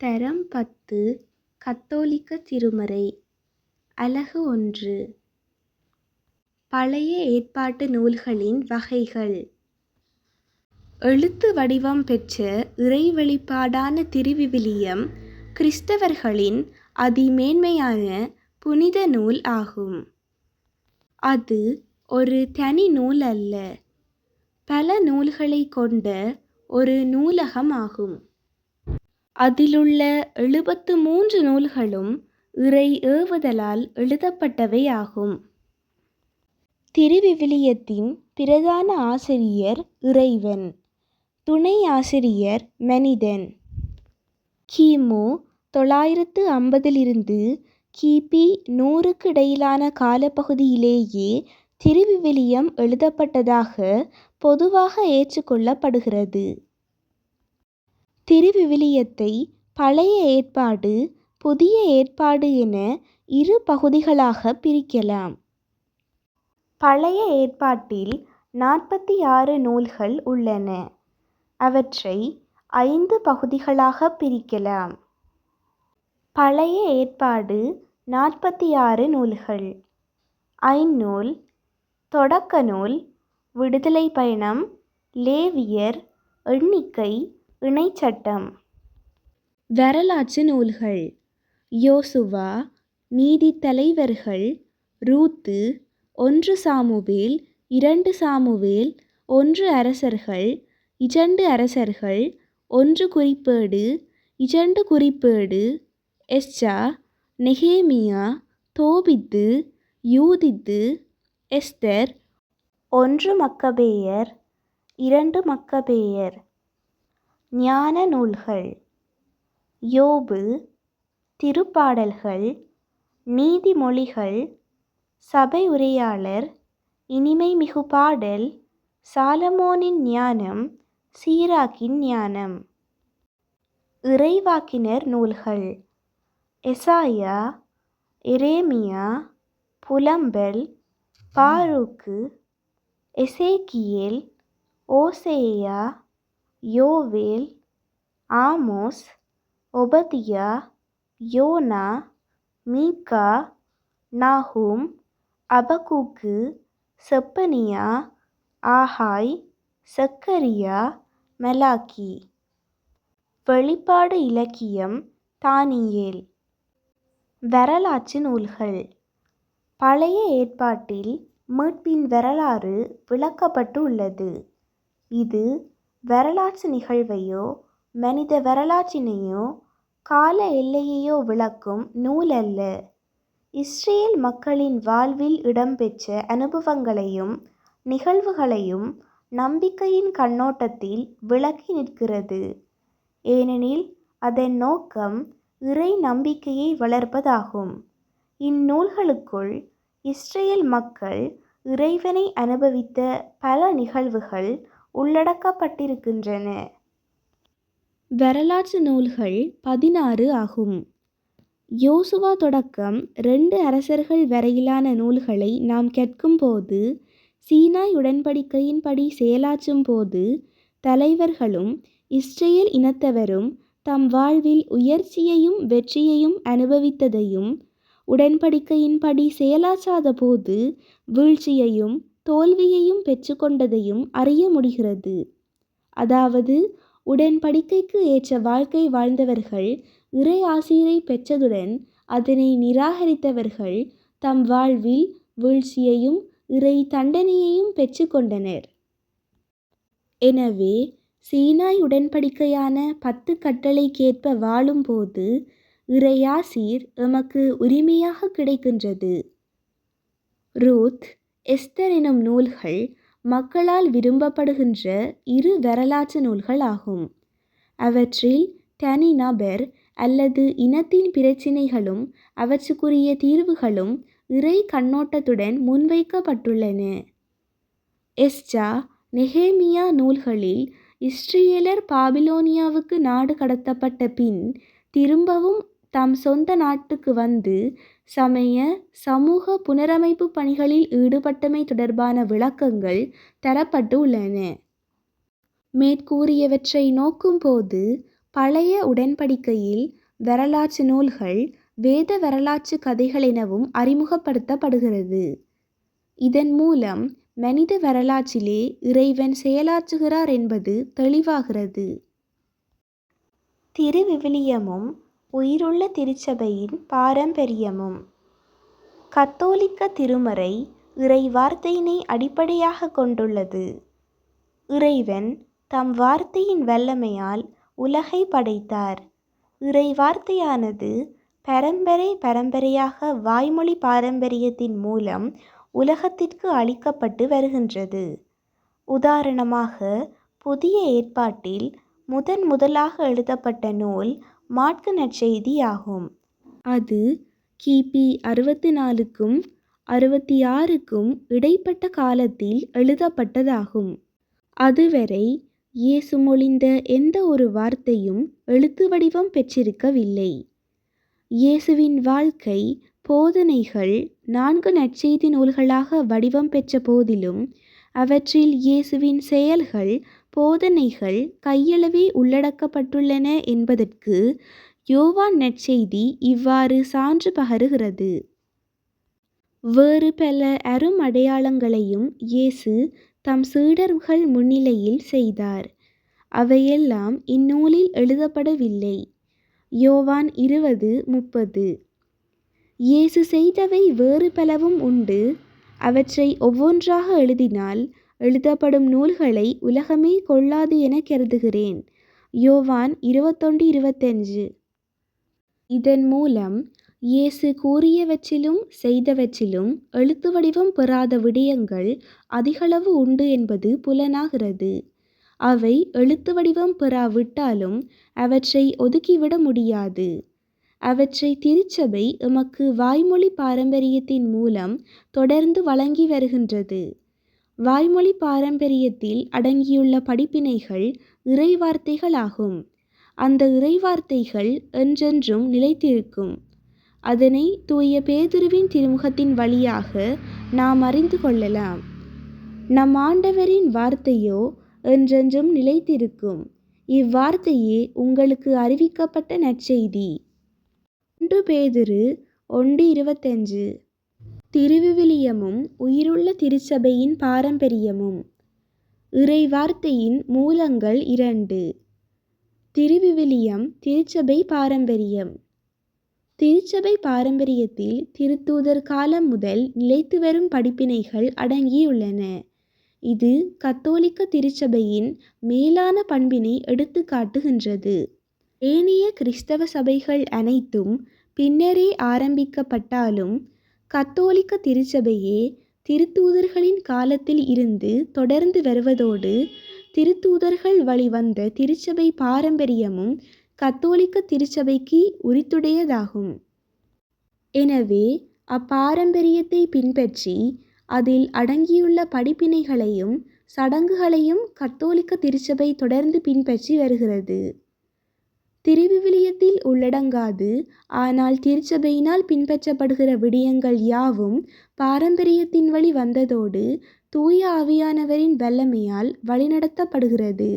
தரம் பத்து கத்தோலிக்க திருமறை அலகு ஒன்று பழைய ஏற்பாட்டு நூல்களின் வகைகள் எழுத்து வடிவம் பெற்ற இறைவெளிப்பாடான திருவிவிலியம் கிறிஸ்தவர்களின் அதிமேன்மையான புனித நூல் ஆகும். அது ஒரு தனி நூல் அல்ல, பல நூல்களைக் கொண்ட ஒரு நூலகம் ஆகும். அதிலுள்ள எழுபத்து மூன்று நூல்களும் இறை ஏவுதலால் எழுதப்பட்டவை ஆகும். திருவிவிலியத்தின் பிரதான ஆசிரியர் இறைவன், துணை ஆசிரியர் மனிதன். கிமு தொள்ளாயிரத்து ஐம்பதிலிருந்து கிபி நூறுக்கு இடையிலான காலப்பகுதியிலேயே திருவிவிலியம் எழுதப்பட்டதாக பொதுவாக ஏற்றுக்கொள்ளப்படுகிறது திருவிவிலியத்தை பழைய ஏற்பாடு, புதிய ஏற்பாடு என இரு பகுதிகளாகப் பிரிக்கலாம். பழைய ஏற்பாட்டில் நாற்பத்தி ஆறு நூல்கள் உள்ளன. அவற்றை ஐந்து பகுதிகளாகப் பிரிக்கலாம். பழைய ஏற்பாடு நாற்பத்தி ஆறு நூல்கள். ஐந்நூல், தொடக்க நூல், விடுதலைப் பயணம், லேவியர், எண்ணிக்கை, இணைச்சட்டம். வரலாற்று நூல்கள். யோசுவா, நீதித்தலைவர்கள், ரூத்து, ஒன்று சாமுவேல், இரண்டு சாமுவேல், ஒன்று அரசர்கள், இஜண்டு அரசர்கள், ஒன்று குறிப்பேடு, இஜண்டு குறிப்பேடு, எஸ்றா, நெகேமியா, தோபித்து, யூதித்து, எஸ்தர், ஒன்று மக்கபேயர், இரண்டு மக்கபேயர். ஞான நூல்கள். யோபு, திருப்பாடல்கள், நீதிமொழிகள், சபையுரையாளர், இனிமைமிகு பாடல், சாலமோனின் ஞானம், சீராக்கின் ஞானம். இறைவாக்கினர் நூல்கள். எசாயா, எரேமியா, புலம்பல், பாரூக்கு, எசேக்கியேல், ஓசேயா, யோவேல், ஆமோஸ், ஒபதியா, யோனா, மீகா, நாஹூம் அபகூக்கு, செப்பனியா, ஆகாய், செக்கரியா, மெலாக்கி வெளிப்பாடு இலக்கியம் தானியேல். வரலாற்று நூல்கள். பழைய ஏற்பாட்டில் மீட்பின் வரலாறு விளக்கப்பட்டுள்ளது. இது வரலாற்று நிகழ்வையோ, மனித வரலாற்றினையோ, கால எல்லையையோ விளக்கும் நூல் அல்ல. இஸ்ரேல் மக்களின் வாழ்வில் இடம்பெற்ற அனுபவங்களையும் நிகழ்வுகளையும் நம்பிக்கையின் கண்ணோட்டத்தில் விளக்கி நிற்கிறது. ஏனெனில் அதன் நோக்கம் இறை நம்பிக்கையை வளர்ப்பதாகும். இந்நூல்களுக்குள் இஸ்ரேல் மக்கள் இறைவனை அனுபவித்த பல நிகழ்வுகள் உள்ளடக்கப்பட்டிருக்கின்றன. வரலாற்று நூல்கள் பதினாறு ஆகும். யோசுவா தொடக்கம் ரெண்டு அரசர்கள் வரையிலான நூல்களை நாம் கேட்கும்போது சீனாய் உடன்படிக்கையின்படி செயலாற்றும் போது தலைவர்களும் இஸ்ரேல் இனத்தவரும் தம் வாழ்வில் உயர்ச்சியையும் வெற்றியையும் அனுபவித்ததையும், உடன்படிக்கையின்படி செயலாற்றாத போது வீழ்ச்சியையும் தோல்வியையும் பெற்றுக்கொண்டதையும் அறிய முடிகிறது. அதாவது உடன்படிக்கைக்கு ஏற்ற வாழ்க்கை வாழ்ந்தவர்கள் இறை ஆசிரைப் பெற்றதுடன் அதனை நிராகரித்தவர்கள் தம் வாழ்வில் வீழ்ச்சியையும் இறை தண்டனையையும் பெற்றுக்கொண்டனர் எனவே சீனாய் உடன்படிக்கையான பத்து கட்டளைக்கேற்ப வாழும்போது இறையாசீர் எமக்கு உரிமையாக கிடைக்கின்றது. ரூத், எஸ்தர் எனும் நூல்கள் மக்களால் விரும்பப்படுகின்ற இரு வரலாற்று நூல்கள் ஆகும். அவற்றில் தனி நபர் அல்லது இனத்தின் பிரச்சினைகளும் அவற்றுக்குரிய தீர்வுகளும் இறை கண்ணோட்டத்துடன் முன்வைக்கப்பட்டுள்ளன. எஸ்ஜா நெஹேமியா நூல்களில் இஸ்ரேலர் பாபிலோனியாவுக்கு நாடு கடத்தப்பட்ட பின் திரும்பவும் தம் சொந்த நாட்டுக்கு வந்து சமய, சமூக புனரமைப்பு பணிகளில் ஈடுபட்டமை தொடர்பான விளக்கங்கள் தரப்பட்டு உள்ளன. மேற்கூறியவற்றை நோக்கும்போது பழைய உடன்படிக்கையில் வரலாற்று நூல்கள் வேத வரலாற்று கதைகள் எனவும் அறிமுகப்படுத்தப்படுகிறது இதன் மூலம் மனித வரலாற்றிலே இறைவன் செயலாற்றுகிறார் என்பது தெளிவாகிறது திருவிவிலியமும் உயிருள்ள திருச்சபையின் பாரம்பரியமும். கத்தோலிக்க திருமறை இறை வார்த்தையினை அடிப்படையாக கொண்டுள்ளது. இறைவன் தம் வார்த்தையின் வல்லமையால் உலகை படைத்தார். இறை வார்த்தையானது பரம்பரை பரம்பரையாக வாய்மொழி பாரம்பரியத்தின் மூலம் உலகத்திற்கு அளிக்கப்பட்டு வருகின்றது. உதாரணமாக புதிய ஏற்பாட்டில் முதன் முதலாக எழுதப்பட்ட நூல் மாற்கு நற்செய்தி ஆகும் அது கிபி அறுபத்தி நாலுக்கும் அறுபத்தி ஆறுக்கும் இடைப்பட்ட காலத்தில் எழுதப்பட்டதாகும். அதுவரை இயேசு மொழிந்த எந்த ஒரு வார்த்தையும் எழுத்து வடிவம் பெற்றிருக்கவில்லை. இயேசுவின் வாழ்க்கை போதனைகள் நான்கு நற்செய்தி நூல்களாக வடிவம் பெற்ற போதிலும் அவற்றில் இயேசுவின் செயல்கள் போதனைகள் கையளவே உள்ளடக்கப்பட்டுள்ளன என்பதற்கு யோவான் நற்செய்தி இவ்வாறு சான்று பகருகிறது. வேறு பல அரும் அடையாளங்களையும் இயேசு தம் சீடர்கள் முன்னிலையில் செய்தார். அவையெல்லாம் இந்நூலில் எழுதப்படவில்லை. யோவான் இருபது முப்பது. இயேசு செய்தவை வேறு பலவும் உண்டு. அவற்றை ஒவ்வொன்றாக எழுதினால் எழுதப்படும் நூல்களை உலகமே கொள்ளாது என கருதுகிறேன். யோவான் இருபத்தொன்று இருபத்தஞ்சு. இதன் மூலம் இயேசு கூறியவற்றிலும் செய்தவற்றிலும் எழுத்து வடிவம் பெறாத விடயங்கள் அதிகளவு உண்டு என்பது புலனாகிறது. அவை எழுத்து வடிவம் பெறாவிட்டாலும் அவற்றை ஒதுக்கிவிட முடியாது. அவற்றை திருச்சபை எமக்கு வாய்மொழி பாரம்பரியத்தின் மூலம் தொடர்ந்து வழங்கி வருகின்றது. வாய்மொழி பாரம்பரியத்தில் அடங்கியுள்ள படிப்பினைகள் இறைவார்த்தைகளாகும். அந்த இறைவார்த்தைகள் என்றென்றும் நிலைத்திருக்கும். அதனை தூய பேதுருவின் திருமுகத்தின் வழியாக நாம் அறிந்து கொள்ளலாம். நம் ஆண்டவரின் வார்த்தையோ என்றென்றும் நிலைத்திருக்கும். இவ்வார்த்தையே உங்களுக்கு அறிவிக்கப்பட்ட நற்செய்தி. ஒன்று பேதுரு ஒன்று இருபத்தஞ்சு. திருவிவிலியமும் உயிருள்ள திருச்சபையின் பாரம்பரியமும். இறை வார்த்தையின் மூலங்கள் இரண்டு. திருவிவிலியம் திருச்சபை பாரம்பரியம். திருச்சபை பாரம்பரியத்தில் திருத்தூதர் காலம் முதல் நிலைத்து வரும் படிப்பினைகள் அடங்கியுள்ளன. இது கத்தோலிக்க திருச்சபையின் மேலான பண்பினை எடுத்து காட்டுகின்றது. ஏனைய கிறிஸ்தவ சபைகள் அனைத்தும் பின்னரே ஆரம்பிக்கப்பட்டாலும் கத்தோலிக்க திருச்சபையே திருத்தூதர்களின் காலத்தில் இருந்து தொடர்ந்து வருவதோடு திருத்தூதர்கள் வழிவந்த திருச்சபை பாரம்பரியமும் கத்தோலிக்க திருச்சபைக்கு உரித்துடையதாகும். எனவே அப்பாரம்பரியத்தை பின்பற்றி அதில் அடங்கியுள்ள படிப்பினைகளையும் சடங்குகளையும் கத்தோலிக்க திருச்சபை தொடர்ந்து பின்பற்றி வருகிறது. திருவிவிலியத்தில் உள்ளடங்காது. ஆனால் திருச்சபையினால் பின்பற்றப்படுகிற விடயங்கள் யாவும் பாரம்பரியத்தின் வழி வந்ததோடு தூய ஆவியானவரின் வல்லமையால் வழிநடத்தப்படுகிறது.